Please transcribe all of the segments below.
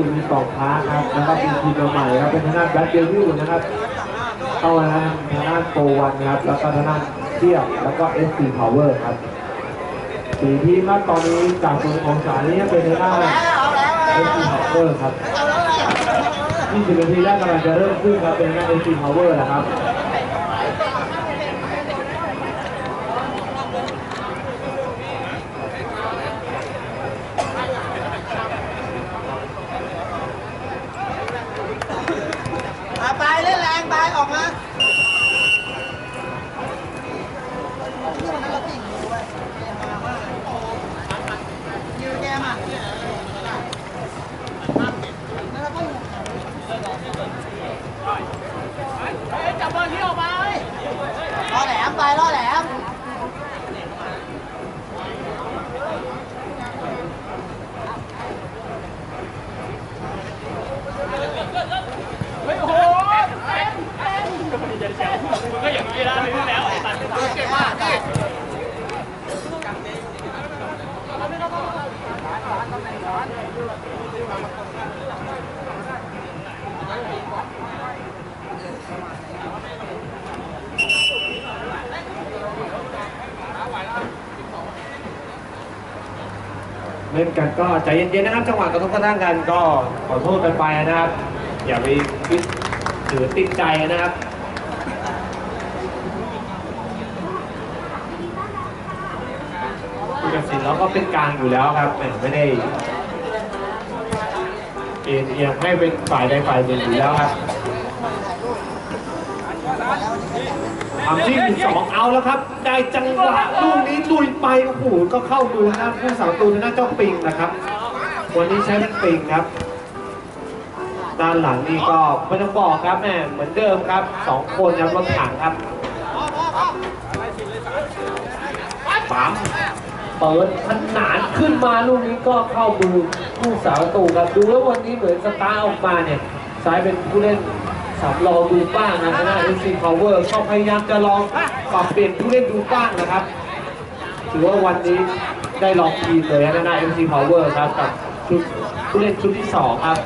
ายนี่ประกอบด้วยนะตุนมีสองค้าครับแล้วก็เป็นทีมใหม่ครับเป็นทางด้านแบล็คเดวิลนะครับเข้ามาทางด้านโปวันครับแล้วก็ทางด้านเทียบแล้วก็เอสซีพาวเวอร์ครับสีทีมครับตอนนี้จากส่วนของสายนี้เป็นทางด้านเอสซีพาวเวอร์ครับ20นาทีแรกกำลังจะเริ่มขึ้นครับเป็นทางด้าเอสซีพาวเวอร์นะครับ มาไปเล่นแรงไปออกมายืนแกมาจับบอลที่ออกมาล่อแหลมไปล่อแหลม ก็อย่างนี้แล้วไม่แล้วไอ้ตัน เล่นกันก็ใจเย็นๆนะครับจังหวะกระทบกระทั่งกันก็ขอโทษกันไปนะครับ อย่าไปคิดถือติดใจนะครับผู้ตัดสิน เราก็เป็นกลางอยู่แล้วครับแหมไม่ได้เอ็นเอียงให้เป็นฝ่ายใดฝ่ายหนึ่งอยู่แล้วครับทำที่สองเอาแล้วครับ ได้จังหวะลูกนี้ลุยไปโอ้โหก็เข้ามือนะผู้สาวตูนนะเจ้าปิงนะครับ วันนี้ใช้เป็นปิงครับ ด้านหลังนี่ก็ไม่ต้องบอกครับแม่เหมือนเดิมครับสองคนครับรถถังครับปั๊ม เปิดขนานขึ้นมาลูกนี้ก็เข้ามือผู้สาวตูครับดูแล้ววันนี้เหมือนสตาร์ออกมาเนี่ยซ้ายเป็นผู้เล่นสำรองดูบ้างนะคณะเอซีพาวเวอร์ก็พยายามจะลองปรับเปลี่ยนผู้เล่นดูบ้างนะครับถือว่าวันนี้ได้ลองทีมเลยนะนะ MC Power ครับกับชุดผู้เล่นชุดที่สองครับ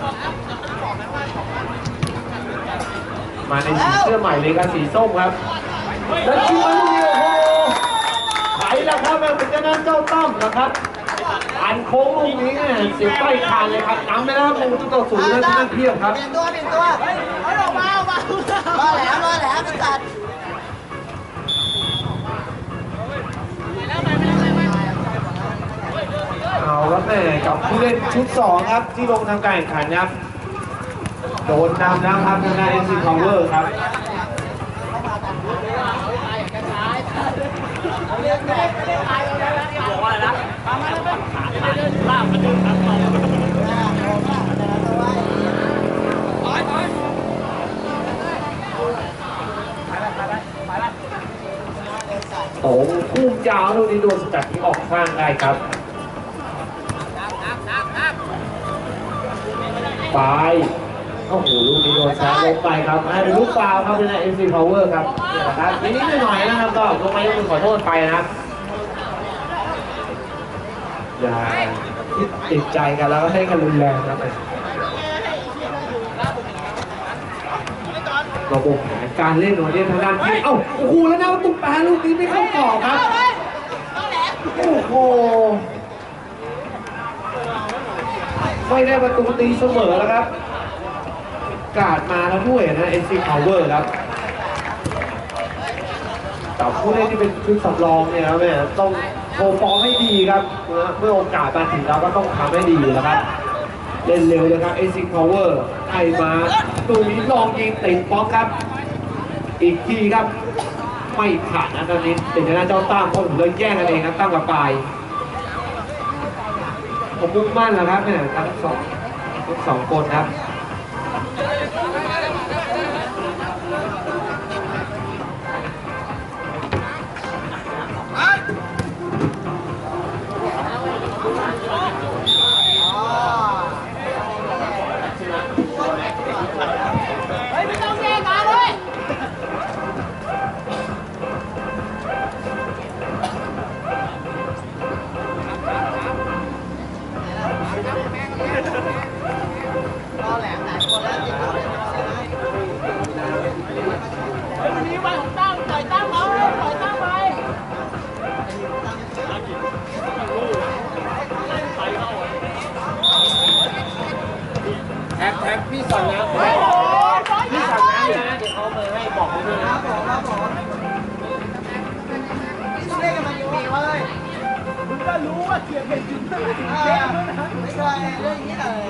มาในสีเสื้อใหม่เลยครับสีส้มครับแล้วชิวาลูกนี้โอ้โห ไถแล้วครับแม่เป็นเจ้าหน้าเจ้าตั้มนะครับอันโค้งลูกนี้เนี่ยเสียใต้คานเลยครับน้ำไปแล้ครับหนึ่งจุดต่อศูนย์แล้วที่นั่นเพียบครับเปลี่ยนตัวเปลี่ยนตัวเฮ้ยออกมาออกมาล่อแหลมล่อแหลมจัดเอาแล้วแม่กับผู้เล่นชุดสองครับที่ลงทำการแข่งขันครับโดนนำแล้วครับทางด้าน MC Power ครับบอกว่าอรนะลากมาดึงครับ โอ้พุ่งยาวลูกนี้โดนสกัดที่ออกข้างได้ครับไป โอ้โหลูกนี้โดนแซงลงไปครับอ่าเป็นลูกฟาวครับเป็น MC Power ครับนี่แหละครับนิดๆหน่อยๆนะครับก็ลงมายกมือขอโทษไปนะครับอย่าติดใจกันแล้วก็ให้กันรุนแรงครับระบบแผนการเล่นของเดียทางด้านที่เอ้าโอ้โหแล้วนะประตุ้แปรลูกนี้ไม่เข้ากรอบครับโอ้โหไม่ได้ประตูตีเสมอแล้วครับ กาดมาแล้วด้วยนะ NC Power ครับกับผู้เล่นที่เป็นชุดสำรองเนี่ยครับแม่ต้องโชว์ฟอร์มให้ดีครับ เมื่อโอกาสมาถึงแล้วก็ต้องทำให้ดีนะครับ เล่นเร็วเลยครับ NC Power ไอมาตูนี้ลองยิงติดบล็อกครับ อีกทีครับ ไม่ผ่านนะตอนนี้เป็นชนะเจ้าตั้มเพราะผมเลยแย่งกันเองครับตั้มกับปลายผมมุ่งมั่นแล้วครับเนี่ยทั้งสองทั้งสองคนครับ เออไม่เคยเรื่องอย่างนี้เลย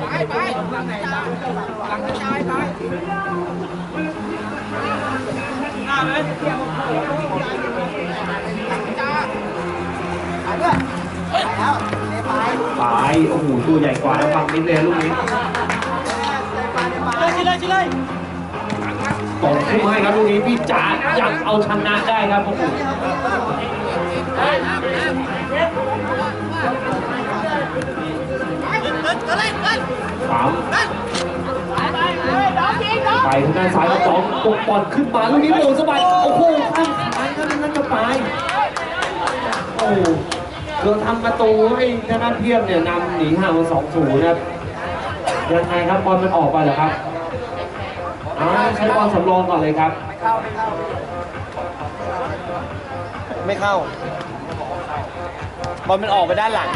ไปไปหลังไหนหลังหลังกระจายไปหน้าเลยจ้าไปด้วยไปแล้วเตะไปโอ้โหตัวใหญ่กว่านะฟังนิดเลยลูกนี้ตะไปเตะไปชิเลยชิเลยตกขึ้นมาให้ครับลูกนี้พี่จ๋ายังเอาชนะได้ครับโอ้โห สามไปทางด้านซ้ายครับสองตกบอลขึ้นมาลูกนี้โมงสะบัดโอ้โหข้างซ้ายครับนั่นก็ไปโอ้โหเราทำประตูให้ทางด้านเทียมเนี่ยนำหนีห่างมาสองศูนย์ครับยังไงครับบอลมันออกไปเหรอครับอ่าใช้บอลสำรองก่อนเลยครับ ไม่เข้าไม่เข้า บอลมันออกไปด้านหลัง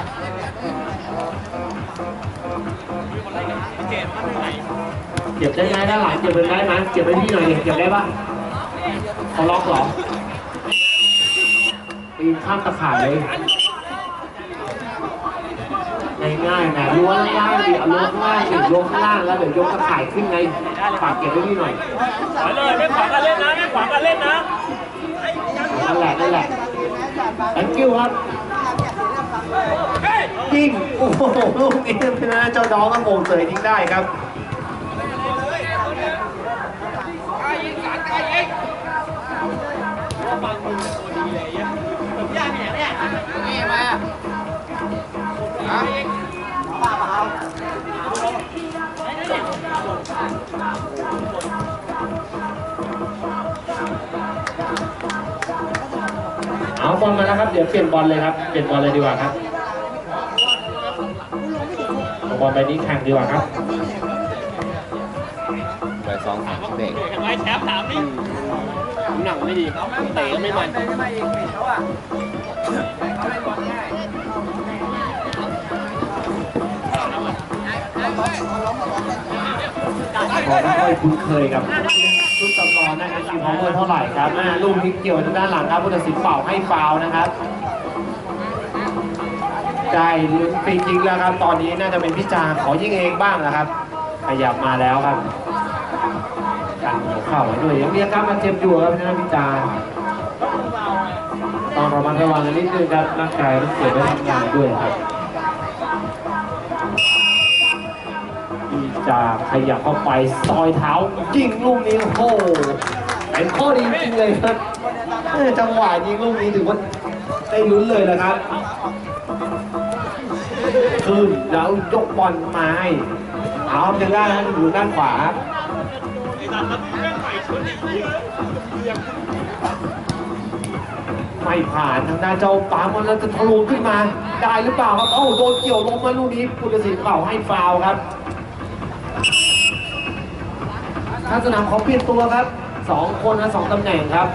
เก็บได้ไหมด้านหลังเก็บเป็นได้ไหมเก็บไปที่หน่อยเนี่ยเก็บได้ปะเขาล็อกเหรอปีนข้ามตะข่ายเลยง่ายๆนะล้วงล่างดิเอาล้วงล่างดิล้วงข้างล่างแล้วเดี๋ยวยกตะข่ายขึ้นไงฝากเก็บไว้ที่หน่อยไปเลยไม่ขวางกันเล่นนะไม่ขวางกันเล่นนะนั่นแหละนั่นแหละ thank you ครับเฮ้ ยยิงโอ้โหลูกนี้เป็นนะเจ้าน้องก็โมงเสยยิงได้ครับ เอาบอลมาแล้วครับ เดี๋ยวเปลี่ยนบอลเลยครับ เปลี่ยนบอลเลยดีกว่าครับเอาบอลไปนี้แข่งดีกว่าครับไปสองสามเด็กทำไมแชมป์ถามนี่น้ำหนักไม่ดีเตะก็ไม่มันพอไม่ค่อยคุ้นเคยกับชุดสำร องนะครับทีมของเบอร์เท่าไหร่ครับอ่าลูกนี้เกี่ยวทางด้านหลังครับผู้ตัดสินเป่าให้ฟาวนะครับได้ลุ้นฟรีคิกแล้วครับ ตอนนี้น่าจะเป็นพิจารขอยิงเองบ้างนะครับ ขยับมาแล้วครับกันหัวเข่าไว้ด้วยยังเรียกครับมาเจ็บอยู่ครับทางด้าพิจารต้องระมัดระวังกันนิดนึงครับร่างกายต้องเกิดได้ทำงานด้วยครับ จะขยับเข้าไปซอยเท้ายิงลูกนี้โอ้โหเป็นข้อดีจริงเลยครับจังหวะยิงลูกนี้ถือว่าได้ลุ้นเลยนะครับขึ้นแล้วยกบอลมาให้เอายังได้นอยู่ด้านขวาไอ้ดันแล้วแม่งใส่ชุดอีกทีไม่ผ่านทางด้านเจ้าปามันแล้วจะทะลุขึ้นมา ได้หรือเปล่าครับ เอ้าโดนเกี่ยวลงมาลูกนี้ผู้ตัดสินเป่าให้ฟาวครับ ทางสนามขอเปลี่ยนตัวครับสองคนนะสองตำแหน่งครับ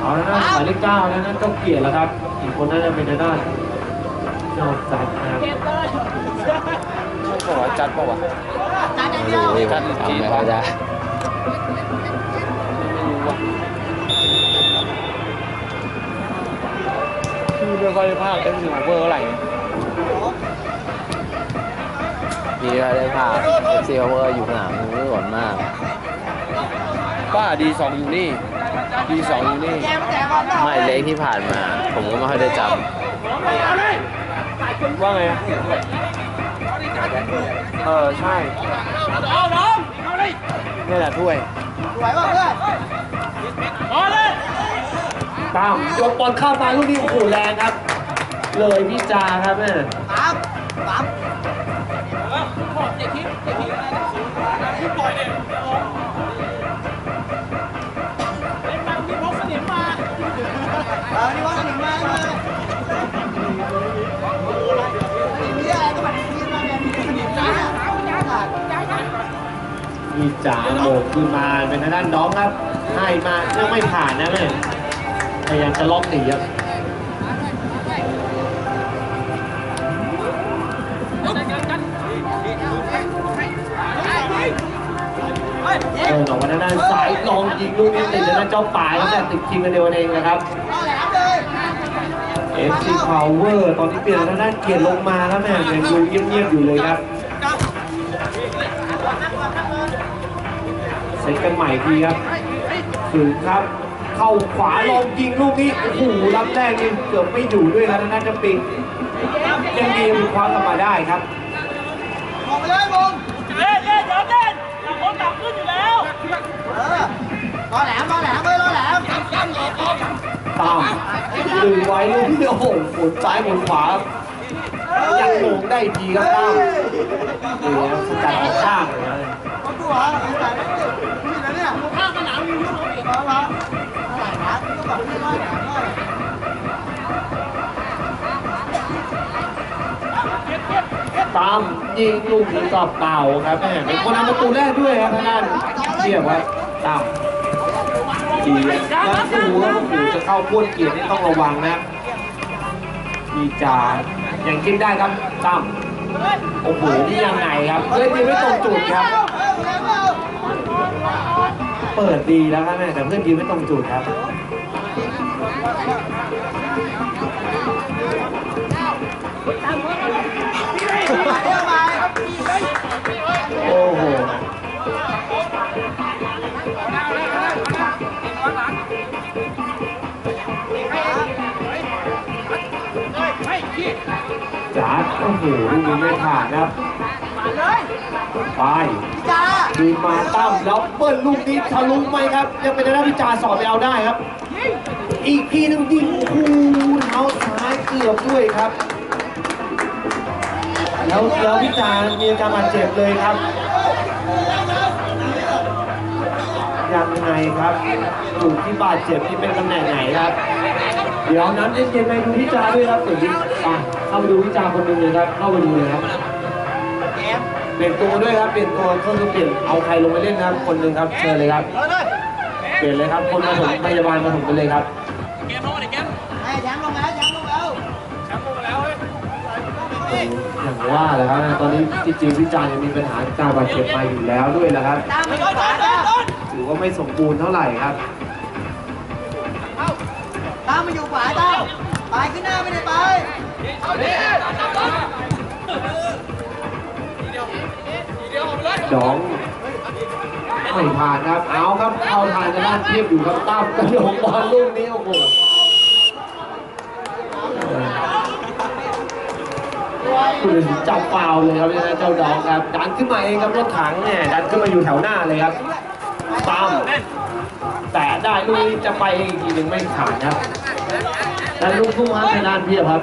เอาแล้วนะหมายเลขเก้านะนั่นเจ้าเกียรติแล้วครับ อีกคนน่าจะเป็นทางด้านนอกจากนะครับบอกว่าจัดป่าวะจานอย่างเดียวจัดจำไม่ค่อยได้พี่ไม่ค่อยได้ภาคเอ็มซีโอเวอร์เท่าไหร่ พี่ก็ได้ภาคเอ็มซีโอเวอร์อยู่สนามมือก่อนมาก ป้าดีสองอยู่นี่ ดีสองอยู่นี่แกมแจกบอลต่อไม่เล็กที่ผ่านมา ผมก็ไม่ค่อยได้จเอาเลยำว่าไง เออ ใช่เอาน้องเอาเลยนี่แหละถ้วยสวยป่ะเพื่อนเอาเลยตามยกบอลเข้ามาลูกนี้โอ้โหแรงครับ เลยพี่จาครับแม่สามสามเด็กทิ้ง เด็กทิ้งอะไรนะทิ้งปล่อยเนี่ยเล่นมาที่พกสนิมมาเออนี่ว่าถึงมาเลยนี่อะไรก็แบบนี้มาเนี่ยมีสนิมนะพี่จาโบกขึ้นมาเป็นทางด้านน้องครับ ให้มายังไม่ผ่านนะแม่พยายามจะล็อกหนีครับ เดินออกมาทางด้านซ้ายลองยิงลูกนี้ติดทางด้านเจ้าป่าแล้วแต่ติดคิงกันเดียวเองนะครับล่อแหลมเลย FC Power ตอนนี้เปลี่ยนทางด้านเกียรลงมาแล้วแม่ยังดูเงียบๆอยู่เลยครับเซตกันใหม่ทีครับฝืนครับเข้าขวาลองยิงลูกนี้โอ้โหรับแรกนี่เกือบไม่อยู่ด้วยครับทางด้านจะปิงยังดีมันคว้ากลับมาได้ครับมองไปเลยมอง เออรอแหลมรอแหลมเลยรอแหลมตามดึงไว้ลูกนี้โอ้โหหมุนซ้ายหมุนขวายังลงได้ดีครับตามนี่ครับสกัดออกข้างเลยนะเขาดูเหรอไอ้สายไม่ตินี่นะเนี่ยข้างสนามมีลูกอีกแล้วเหรอะไรนะก็แบบไม่รอแหลมเลยตามยิงลูกนี้ก็เป่าครับแม่เป็นคนทำประตูแรกด้วยครับทางด้านเรียกว่าตามดีครับ แล้วดูแล้วโอ้โหจะเข้าพ้วนเกียร์นี่ต้องระวังนะครับมีจายังกินได้ครับตามโอ้โหนี่ยังไงครับเล่นดีไม่ตรงจุดครับ เปิดดีแล้วครับแม่แต่เพื่อนยิงไม่ตรงจุดครับ โอ้โหลูกนี้ไม่ผ่านครับไปจ้าดูมาตั้มแล้วเปิ้ลลูกนี้ทะลุไหมครับ ยังเป็นหน้าพิจารสอบไปเอาได้ครับ อีกทีหนึงยิงโอ้โหเท้าซ้ายเกือบด้วยครับ แล้วแล้วพิจารมีอาการบาดเจ็บเลยครับ ยังไงครับจุดที่บาดเจ็บที่เป็นตำแหน่งไหนครับ เดี๋ยวน้ำเย็นๆไปดูพิจารด้วยครับเดี๋ยวอะเข้าไปดูพิจารคนหนึ่งเลยครับ เข้าไปดูเลยครับเกมเปลี่ยนตัวด้วยครับ เปลี่ยนตัวก็คือเปลี่ยนเอาใครลงไปเล่นนะครับ คนหนึ่งครับ เชิญเลยครับเอาเลยเปลี่ยนเลยครับ คนมาถมพยาบาลมาถมกันเลยครับเกมโน่นเกมให้แชมป์ลงแล้วแชมป์ลงแล้วแชมป์ลงมาแล้วเฮ้ยอย่างว่าเลยครับ ตอนนี้จริงๆพิจารณ์ยังมีปัญหาการบาดเจ็บมาอยู่แล้วด้วยแหละครับตามมาอยู่ขวาจ้าถือว่าไม่สมบูรณ์เท่าไหร่ครับ ตามมาอยู่ขวาจ้าไปขึ้นหน้าไม่ได้ไปสองไม่ผ่านครับ เอาครับเข้าทางด้านเทียบอยู่ครับตั้มกระโดดบอลลูกนี้โอ้โหคุณจับฟาวเลยครับเนี่ยนะเจ้าดองครับ ดันขึ้นมาเองครับรถถังเนี่ยดันขึ้นมาอยู่แถวหน้าเลยครับตั้มแต่ได้ลูกนี้จะไปเองอีกทีหนึ่งไม่ผ่านครับ แต่ลูกทุ่งครับทางด้านพี่ครับ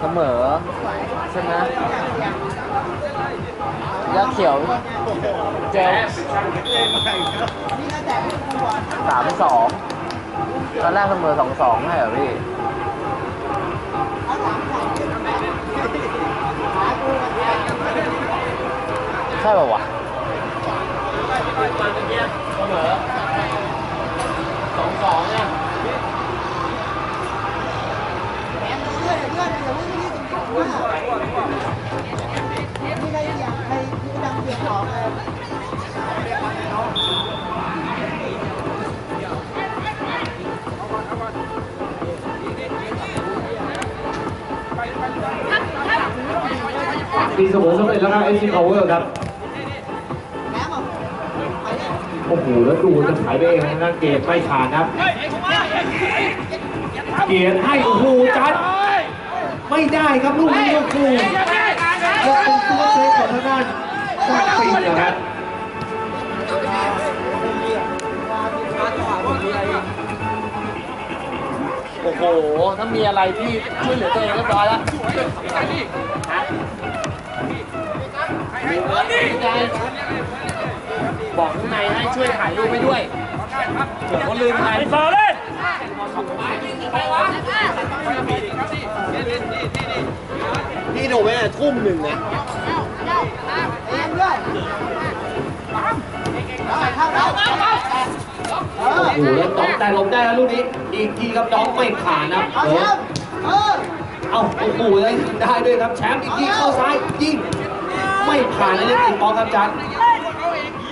เสมอใช่ไหมยักษ์เขียวเจลสามสองตอนแรกเสมอสองสองใช่เหรอพี่เอาสามสามหากูกันแก้มใช่ ตีเสมอสำเร็จแล้วครับเอซีพาวเวอร์ครับโอ้โหแล้วดูจะถ่ายไปเองนะเกตไม่ขาดครับ เกียรให้โอ้โหจัดไม่ได้ครับลูกนี้โอ้โหเป็นตัวเซฟของทางด้านซาปิงนะครับโอ้โหถ้ามีอะไรที่ช่วยเหลือตัวเองเรียบร้อยแล้ว บอกข้างในให้ช่วยถ่ายรูปให้ด้วยผมก็ลืมไปไปต่อเลยพี่ดูไปเนี่ยทุ่มหนึ่งนะเอ็มด้วยเอาเข้าแล้วเออโอ้โหแล้วน้องแต่ลงได้แล้วลูกนี้ อีกทีครับน้องไม่ขาดนะเอาเอแชอมป์ เอาโอ้โหแล้วได้ด้วยครับแชมป์อีกทีเข้าซ้ายยิงไม่ผ่านเลยเนี่ยติดบอลครับจัน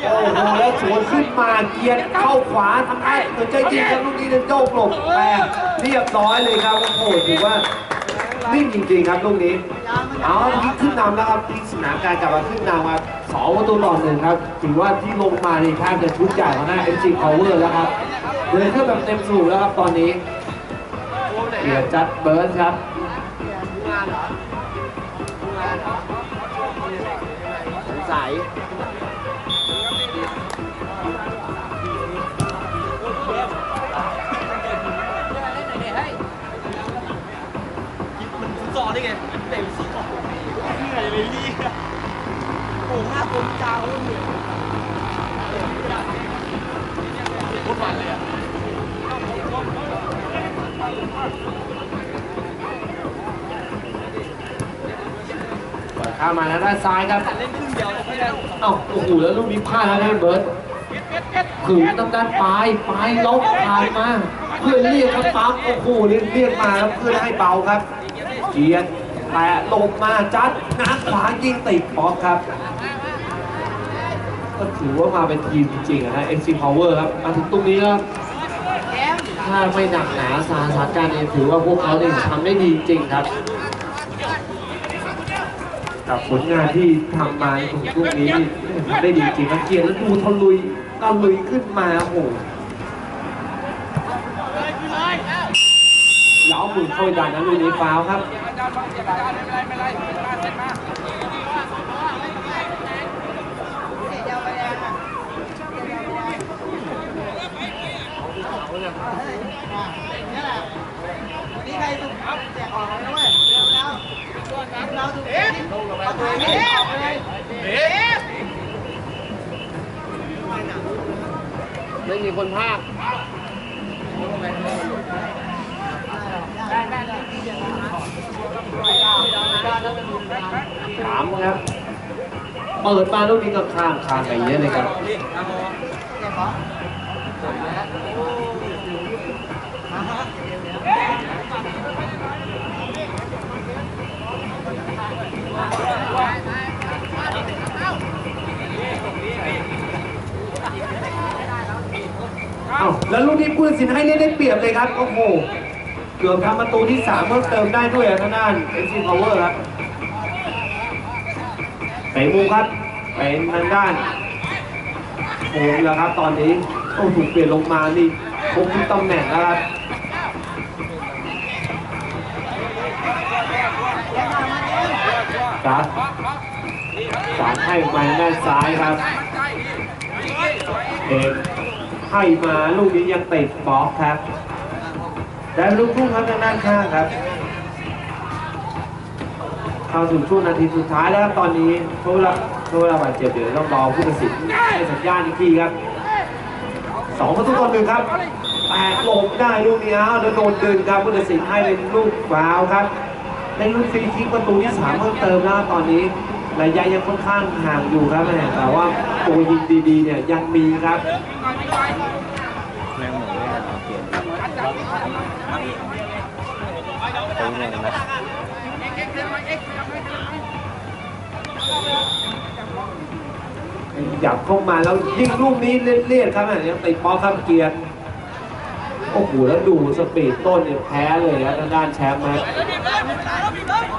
โอ้โหแล้วสวนขึ้นมาเกียร์เข้าขวาทำได้เหมือนใจจริงครับลูกนี้เนี่ยโยกหลบแต่เรียบร้อยเลยครับโอ้โหถือว่านิ่งจริงๆครับลูกนี้เอาพิกขึ้นนำแล้วครับพลิกสนามการกลับมาขึ้นนำมาสองประตูต่อหนึ่งครับถือว่าที่ลงมาในแทบจะชุดใหญ่ของหน้า MG Power แล้วครับเดินขึ้นแบบเต็มสูบแล้วครับตอนนี้เกียร์จัดเบิร์นครับ สงสัยมันฟุตซอได้ไงเตะฟุตซอลเหนื่อยเลยลี่โอ้ห้าคนจ้าเขาเหนื่อยพูดมันเลยอะ ข้ามาแล้วด้านซ้ายครับเล่นครึ่งเดียวไม่ได้เอ้าโอ้โหแล้วลูกนี้พลาดแล้วนะเบิร์ตขึงตำด้านปลายปลายล็อกผ่านมา เพื่อนเรียกครับปั๊บโอ้โหเรียกเรียกมาแล้วเพื่อนให้เบาครับเกียร์แต่ลบมาจัดง้างขวายิงติดบล็อกครับก็ถือว่ามาเป็นทีมจริงๆอะนะ FC Power ครับมาถึงตรงนี้แล้วถ้าไม่หนักหนาสาหัสการเนี่ยถือว่าพวกเขาเนี่ยทำได้ดีจริงครับ กับผลงานที่ทำมาในตรงช่วงนี้ทำได้ดีจริงครับเกียร์แล้วดูทะลุยตะลุยขึ้นมาโอ้โหแล้วเอามือเข้าไปดันนะลูกนี้ฟาวครับนี่ใครสุดแจกออก ไม่มีคนภาคสามครับเปิดมาลูกนี้ก็ข้างคางไปเยอะเลยครับ แล้วลูกนี้ผู้ตัดสินให้เล่นได้เปรียบเลยครับ โอ้โห เกือบทำประตูที่สามเพิ่มเติมได้ด้วยอะทางด้านเอ็นซีพาวเวอร์ครับเตะมุมครับเป็นทางด้านโอ้ยแล้วครับ ตอนนี้โอ้ถูกเปลี่ยนลงมานี่คงมีตำแหน่งแล้วครับครับสารให้มาด้านซ้ายครับเอก ให้มาลูกนี้ยังติดบล็อกครับได้ลูกทุ่งครับทางด้านข้างครับ เข้าสู่ช่วงนาทีสุดท้ายแล้วครับตอนนี้ช่วงเวลาช่วงเวลาบาดเจ็บเดี๋ยวต้องรอผู้ตัดสินให้สัญญาณอีกทีครับสองประตูต่อหนึ่งครับแตกหลบได้ลูกนี้อ้าวแล้วโดนดึงครับผู้ตัดสินให้เป็นลูกฟาวล์ครับในลูกฟรีคิกประตูที่สามเพิ่มเติมแล้วตอนนี้ ระยะยังค่อนข้างห่างอยู่ครับแม่แต่ว่าตัวยิงดีๆเนี่ยยังมีครับแมงหมือนไม่ทันเอาเกียรติเป็นนะหยับเข้ามาแล้วยิงลูกนี้เลียดๆครับอันนี้ติดบอลครับเกียร์โอ้โหแล้วดูสปีดต้นเนี่ยแพ้เลยครับด้านแชมป์ครับ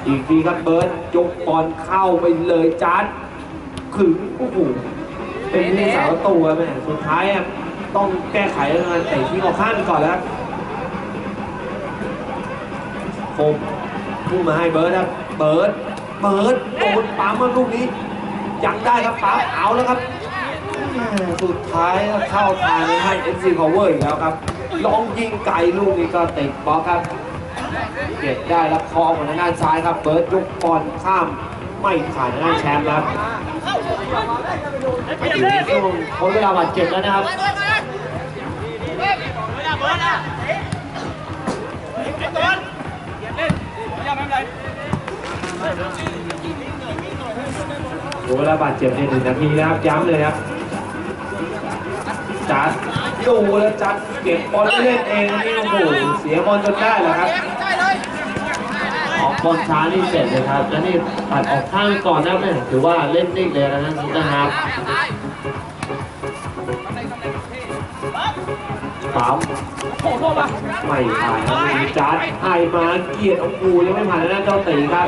อีกทีครับเบิร์ดยกบอลเข้าไปเลยจานขึงโอ้โหเป็นที่สาวตัวแม่สุดท้ายอะต้องแก้ไขแล้วกันเตะที่ออกข้างก่อนแล้วคมพุ่งมาให้เบิร์ดครับเบิร์ดเบิร์ดโดนปั๊มมาลูกนี้ยังได้ครับปั๊มเอาแล้วครับสุดท้ายเข้าทางให้ FC Power อีกแล้วครับ ลองยิงไกลลูกนี้ก็ติดบล็อกครับ เก็บได้แล้วคอของทางด้านซ้ายครับ เบิร์ดยกบอลข้ามไม่ผ่านทางด้านแชมป์ครับอยู่ในช่วงพ้นเวลาบาดเจ็บแล้วนะครับโอ้เวลาบาดเจ็บในหนึ่งนาทีนะครับย้ำเลยครับจัดดูแล้วจัดเก็บบอลไม่เล่นเองนี่โอ้โหเสียบอลจนได้แหละครับ บอลช้านี่เสร็จเลยครับ แล้วนี่ตัดออกข้างก่อนนะแม่ถือว่าเล่นนิ่งเลยนะนะครับปั๊มไม่ผ่านครับมีจัดให้มาเกียรติองคูยังไม่ผ่านนะเจ้าตีครับ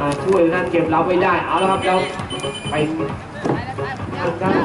มาช่วยนั่นเก็บเราไม่ได้ เอาแล้วครับเราไปทางด้าน